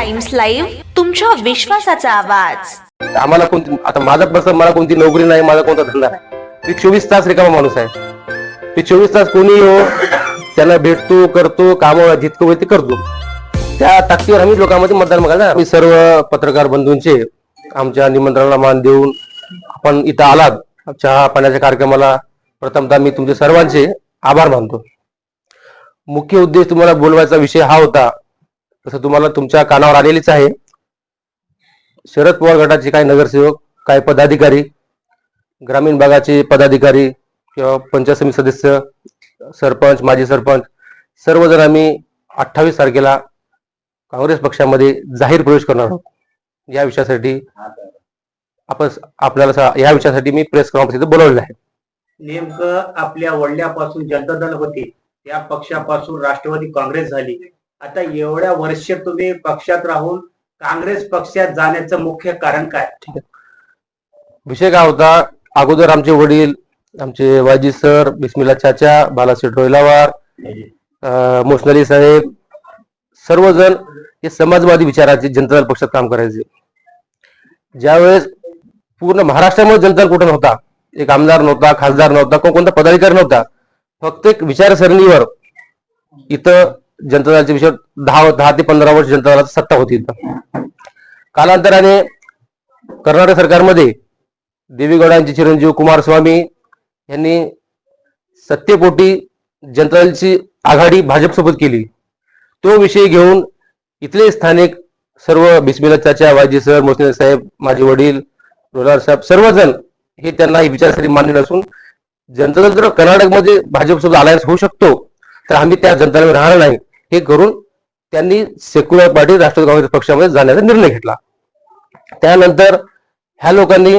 Times live तुमच्या विश्वासाचा आवाज. आम्हाला कोणती आता माझा प्रश्न मला कोणती नोकरी नाही माझा कोणता धंदा नाही. मी चोवीस तास रिकामा माणूस आहे. मी चोवीस तास कोणी हो त्यांना भेटतो करतो काम जितकं होईल ते करतो. त्या ताकदीवर आम्ही लोकांमध्ये मतदान मागायला आम्ही सर्व पत्रकार बंधूंचे आमच्या निमंत्रणाला मान देऊन आपण इथं आलात. चहा पाण्याच्या कार्यक्रमाला प्रथमतः मी तुमचे सर्वांचे आभार मानतो. मुख्य उद्देश तुम्हाला बोलवायचा विषय हा होता तसं तुम्हाला तुमच्या कानावर आलेलीच आहे. शरद पवार गटाचे काही नगरसेवक काही पदाधिकारी ग्रामीण भागाचे पदाधिकारी किंवा पंचायत समिती सदस्य सरपंच माजी सरपंच सर्वजण आम्ही अठ्ठावीस तारखेला काँग्रेस पक्षामध्ये जाहीर प्रवेश करणार आहोत. या विषयासाठी आपण आपल्याला या विषयासाठी मी प्रेस कॉन्फरन्स इथे बोलवलेलं आहे. नेमकं आपल्या वडल्यापासून जनता दल होते त्या पक्षापासून राष्ट्रवादी काँग्रेस झाली. आता एवढ्या वर्ष तुम्ही पक्षात राहून काँग्रेस पक्षात जाण्याचं मुख्य कारण काय? विषय काय होता. अगोदर आमचे वडील आमचे वाजी सर बिस्मिल्ला चाचा बालासेठ रोयलावार अं, मोसनली साहेब सर्वजण हे समाजवादी विचाराचे जनता दल पक्षात काम करायचे. ज्यावेळेस पूर्ण महाराष्ट्रामध्ये जनता कुठं नव्हता? एक आमदार नव्हता खासदार नव्हता कोण कोणता पदाधिकारी नव्हता. फक्त एक विचारसरणीवर इथं जनता दलाच्या विषयावर दहा दहा ते पंधरा वर्ष जनता दलाची सत्ता होती कालांतराने कर्नाटक सरकारमध्ये देवीगौडांचे चिरंजीव कुमारस्वामी यांनी सत्तेपोटी जनता दलची आघाडी भाजपसोबत केली. तो विषय घेऊन इथले स्थानिक सर्व बिस्मिला चाचा वाजी सर मोसने साहेब माझे वडील रोलार साहेब सर्वजण हे त्यांना ही मान्य नसून जनता दल जर कर्नाटकमध्ये भाजपसोबत अलायन्स होऊ शकतो तर आम्ही त्या जनतेला राहणार नाही. हे करून त्यांनी सेक्युलर पार्टी राष्ट्रवादी काँग्रेस पक्षामध्ये जाण्याचा निर्णय घेतला. त्यानंतर ह्या लोकांनी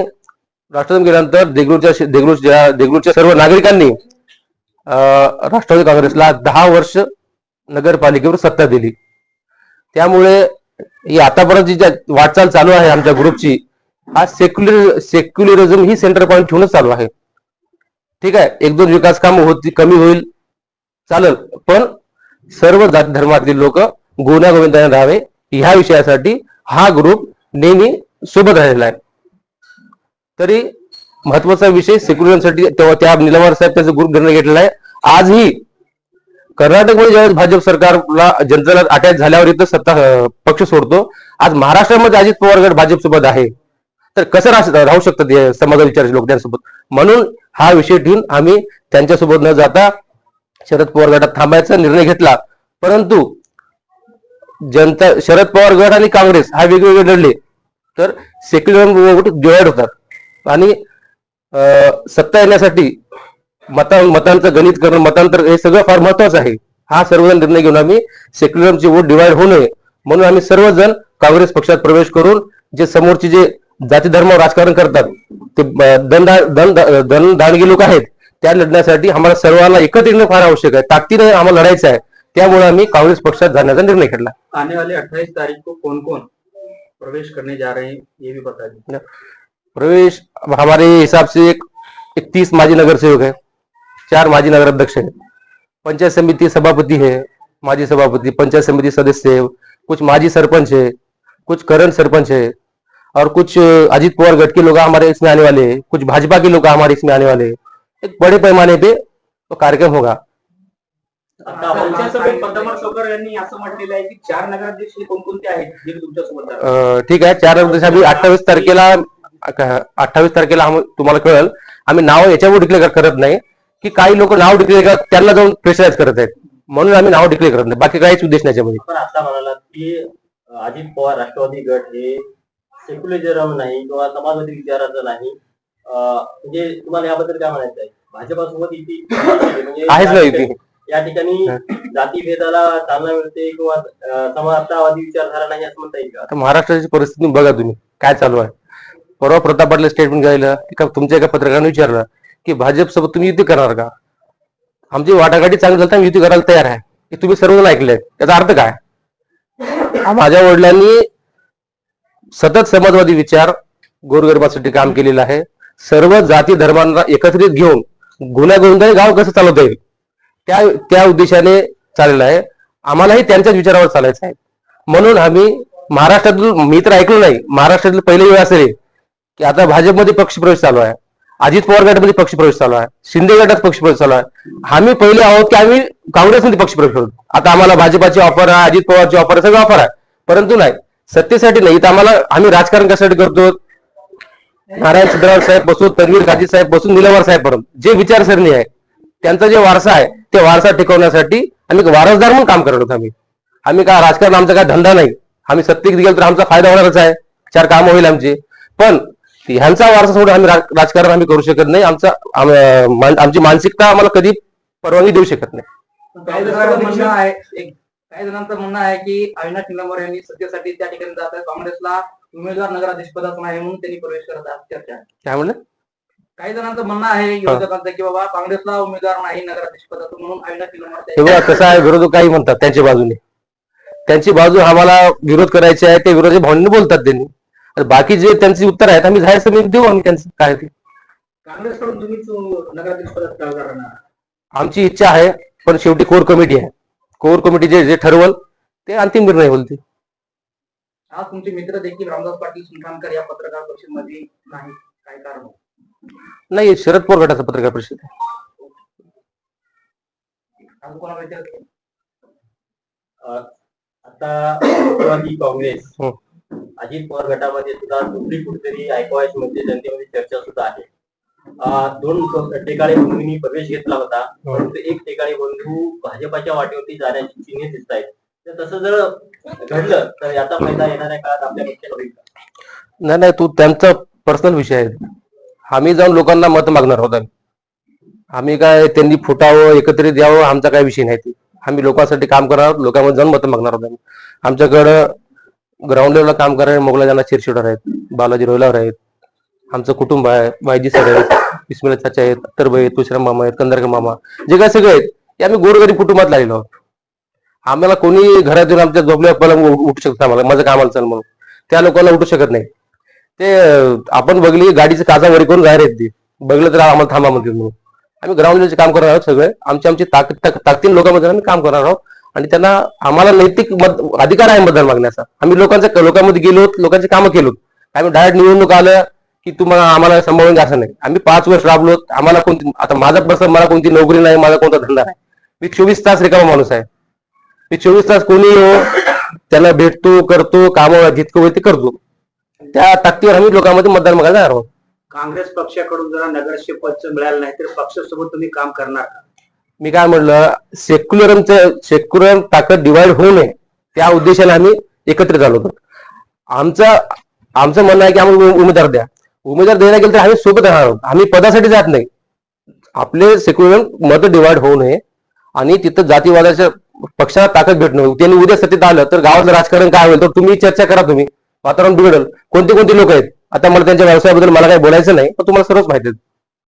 राष्ट्रवादी गेल्यानंतर देगलूरच्या देगलूरच्या देगलूरच्या सर्व नागरिकांनी राष्ट्रवादी काँग्रेसला दहा वर्ष नगरपालिकेवर सत्ता दिली. त्यामुळे ही आतापर्यंत जी ज्या वाटचाल चालू आहे आमच्या ग्रुपची हा सेक्युलर सेक्युलरिझम ही सेंटर पॉईंट ठेवूनच चालू आहे. ठीक आहे एक दोन विकास काम होती कमी होईल चालेल पण सर्व जाती धर्मातील लोक गुन्हा गोविंदाने राहावे. ह्या विषयासाठी हा ग्रुप नेहमी सोबत राहिलेला आहे. तरी महत्त्वाचा विषय सेक्युलरसाठी तेव्हा त्या निलवार साहेब त्याचा ग्रुप निर्णय घेतलेला आहे. आजही कर्नाटकमध्ये ज्यावेळेस भाजप सरकारला जनतेला अटॅच झाल्यावर इथं सत्ता पक्ष सोडतो. आज महाराष्ट्रामध्ये अजित पवार गट भाजपसोबत आहे. तर कसं राह- राहू शकतात हे समाजा विचाराचे लोक त्यांच्यासोबत? म्हणून हा विषय ठेवून आम्ही त्यांच्यासोबत न जाता शरद पवार गटात थांबायचा निर्णय घेतला. परंतु जनता शरद पवार गट आणि काँग्रेस हा वेगवेगळे लढले. तर सेक्युलर डिवाइड होतात. आणि सत्ता येण्यासाठी मता मतांचं गणित करणं मतांतर हे सगळं फार महत्वाचं आहे. हा सर्वजण निर्णय घेऊन आम्ही सेक्युलरचे वोट डिवाइड होऊ नये. म्हणून आम्ही सर्वजण काँग्रेस पक्षात प्रवेश करून जे समोरचे जे जाती धर्म राजकारण करतात ते दंड दन दांडगी लोक आहेत त्या लढण्यासाठी आम्हाला सर्वांना एकत्र येणं फार आवश्यक आहे. ताकदीने आम्हाला लढायचं आहे. त्यामुळे आम्ही काँग्रेस पक्षात जाण्याचा निर्णय घेतला. आने वाले अट्ठाईस तारीख को कौन कौन प्रवेश करने जा रहे हैं ये भी बता दीजिए. प्रवेश हमारे हिसाब से एक इकतीस माजी नगर सेवक है चार माजी नगर अध्यक्ष है पंचायत समिति सभापति है माजी सभापति पंचायत समिति सदस्य है कुछ माजी सरपंच है कुछ करंट सरपंच है और कुछ अजित पवार गट के लोग हमारे इसमें आने वाले हैं कुछ भाजपा के लोग हमारे इसमें आने वाले हैं। एक बड़े पैमाने पे तो कार्यक्रम होगा। पंचायत सभेत पद्मनाभ शोकर यांनी असं म्हटलेलं आहे की चार नगराध्यक्ष कोणकोणते आहेत जे तुमच्यासोबत जातात? अ, ठीक आहे चार दिवस आम्ही अठ्ठावीस तारखेला अठ्ठावीस तारखेला तुम्हाला कळेल. आम्ही नाव याच्यावर डिक्लेअर करत नाही की काही लोक नाव डिक्लेअर करतात त्यांना जाऊन प्रेशराईज करत आहेत. म्हणून आम्ही नाव डिक्लेअर करत नाही. बाकी काहीच उद्देश नाही याच्यामध्ये. आता म्हणालात की अजित पवार राष्ट्रवादी गट हे सेक्युलरिझम नाही किंवा समाजवादी विचाराचं नाही म्हणजे तुम्हाला याबद्दल काय म्हणायचं आहे भाजपासोबत युती म्हणजे आहेच या ना युती. या ठिकाणी जातीभेदाला चालना मिळते किंवा अ, समाजतावादी विचारधारा नाही असं म्हणता येईल का? आता महाराष्ट्राची परिस्थिती बघा तुम्ही काय चालू आहे. परवा प्रताप पाटील स्टेटमेंट घ्यायला एका तुमच्या एका पत्रकाराने विचारलं की भाजप सोबत तुम्ही युती करणार का? आमची वाटाघाटी चांगली झाली तर आम्ही युती करायला तयार आहे. हे तुम्ही सर्वजण ऐकले त्याचा अर्थ काय? माझ्या वडिलांनी सतत समाजवादी विचार गोरगरिबासाठी काम केलेलं आहे. सर्व जाती धर्मांना एकत्रित घेऊन गुन्हा गाव कसं चालवता येईल? त्या त्या उद्देशाने चाललेलं आहे. आम्हालाही त्यांच्याच विचारावर चालायचं आहे. म्हणून आम्ही महाराष्ट्रातील मी तर ऐकलो नाही महाराष्ट्रातील पहिली वेळ असेल की आता भाजपमध्ये पक्षप्रवेश चालू आहे. अजित पवार गटामध्ये पक्षप्रवेश चालू आहे. शिंदे गटात पक्षप्रवेश चालू आहे. आम्ही पहिले आहोत की आम्ही काँग्रेसमध्ये पक्षप्रवेश करू. आता आम्हाला भाजपाची ऑफर आहे अजित पवारची ऑफर आहे सगळं ऑफर आहे. परंतु नाही सत्तेसाठी नाही तर आम्हाला आम्ही राजकारण कशासाठी करतो? नारायण सिद्धराव साहेब बसून तनवीर गाजी साहेब बसून निलवार साहेब पर्यंत जे विचारसरणी आहे त्यांचा जे वारसा आहे ते वारसा टिकवण्यासाठी आम्ही वारसदार म्हणून काम करत होतो आम्ही. आम्ही काय राजकारण आमचा काय धंदा नाही. आम्ही सत्तेत गेलो तर आमचा फायदा होणारच आहे. चार काम होईल आमचे. पण ह्यांचा वारसा सोडून आम्ही राजकारण आम्ही करू शकत नाही. आमचा आमची मानसिकता आम्हाला कधी परवानगी देऊ शकत नाही. काही जणांचं म्हणणं आहे काही जणांचं म्हणणं आहे की अविनाश निलंबर यांनी सत्तेसाठी त्या ठिकाणी जात आहे. काँग्रेसला उमेदवार नगराध्यक्षपदाचा नाही म्हणून त्यांनी प्रवेश करत आहेत चर्चा. आहे. काय म्हणलं? काही जणांचं म्हणणं आहे विरोधकांचं की बाबा काँग्रेसला उमेदवार नाही नगराध्यक्षपदाचा म्हणून अविनाश हे बघा कसं आहे विरोधक काही म्हणतात त्यांच्या बाजूने. त्यांची बाजू आम्हाला विरोध करायची आहे ते विरोधी भावनेने बोलतात त्यांनी. आणि बाकी जे त्यांची उत्तर आहेत आम्ही जाहीर सभेत देऊ आम्ही त्यांचं काय ते. काँग्रेसकडून तुम्हीच नगराध्यक्ष पदात राहणार आमची इच्छा आहे पण शेवटी कोर कमिटी आहे. कोर कमिटी जे जे ठरवल ते अंतिम निर्णय होईल ते. आज तुमचे मित्र देखील रामदास पाटील सुलतानकर या पत्रकार परिषदेमध्ये नाही काय कारण नाही शरद पवार गटाचं पत्रकार परिषद आहे. आज कोणाला विचारत आता राष्ट्रवादी काँग्रेस हो. अजित पवार गटामध्ये सुद्धा दुसरी कुठेतरी ऐकवायची म्हणजे जनतेमध्ये चर्चा सुद्धा आहे अं, दोन क- ठिकाणी बंधूंनी प्रवेश घेतला होता हो. परंतु एक ठिकाणी बंधू भाजपाच्या वाटेवरती जाण्याची चिन्हे दिसत आहेत तसं जर घडलं तर याचा फायदा येणाऱ्या काळात आपल्या पक्षाला होईल नाही नाही तू त्यांचा पर्सनल विषय आहे. आम्ही जाऊन लोकांना मत मागणार आहोत आम्ही. आम्ही काय त्यांनी फुटावं एकत्रित यावं आमचा काय विषय नाही ते. आम्ही लोकांसाठी काम करणार आहोत लोकांमध्ये जाऊन मत मागणार आहोत आम्ही. आमच्याकडं ग्राउंड लेवलला काम करणारे मोगलाजांना शिरशिडर आहेत बालाजी रोयलावर आहेत. आमचं कुटुंब आहे वायजी सर आहेत इस्मिला चाचा आहेत अत्तरबाई आहेत तुषराम मामा आहेत कंदरकर मामा. जे काय सगळे आहेत ते आम्ही गोरगरीब कुटुंबात लागलेलो आहोत. आम्हाला कोणी घरात येऊन आमच्या झोपल्या पहिला उठू शकत आम्हाला. माझं कामाला चाल म्हणून. त्या लोकांना उठू शकत नाही. ते आपण बघली गाडीचं काचा वरी करून बाहेर ती. बघलं तर आम्हाला थांबा म्हणते म्हणून. आम्ही ग्राउंड काम करणार आहोत सगळे. आमची आमची ताकद ताकदीन लोकांमध्ये आम्ही काम करणार आहोत. आणि त्यांना आम्हाला नैतिक अधिकार आहे मतदान मागण्याचा. आम्ही लोकांच्या लोकांमध्ये गेलो लोकांची कामं केलो आम्ही डायरेक्ट निवडणूक आलं की तुम्हाला आम्हाला सांभाळून असं नाही. आम्ही पाच वर्ष राबलो. आम्हाला कोणती आता माझा प्रसंग मला कोणती नोकरी नाही माझा कोणता धंदा नाही. मी चोवीस तास रिकामा माणूस आहे. मी चोवीस तास कोणी हो त्याला भेटतो करतो कामं जितकं होईल ते करतो. त्या ताकदीवर आम्ही लोकांमध्ये मतदान मागायला जाणार आहोत. काँग्रेस पक्षाकडून जरा नगरसेवक पद मिळालं नाही तर पक्षासोबत तुम्ही काम करणार का? मी काय म्हणलं सेक्युलरचं सेक्युलर ताकद डिवाइड होऊ नये त्या उद्देशाने आम्ही एकत्रित आलो होतो. आमचं आमचं म्हणणं आहे की आम्हाला उमेदवार द्या. उमेदवार द्यायला गेलं तर आम्ही सोबत राहणार आहोत. आम्ही पदासाठी जात नाही. आपले सेक्युलर मत डिवाइड होऊ नये आणि तिथं जातीवादाच्या पक्षाला ताकद भेटणं त्यांनी उद्या सत्तेत आलं तर गावातलं राजकारण काय होईल? तर तुम्ही चर्चा करा तुम्ही. वातावरण बिघडल. कोणते कोणते लोक आहेत? आता मला त्यांच्या व्यवसायाबद्दल मला काही बोलायचं नाही पण तुम्हाला सर्वच माहिती आहे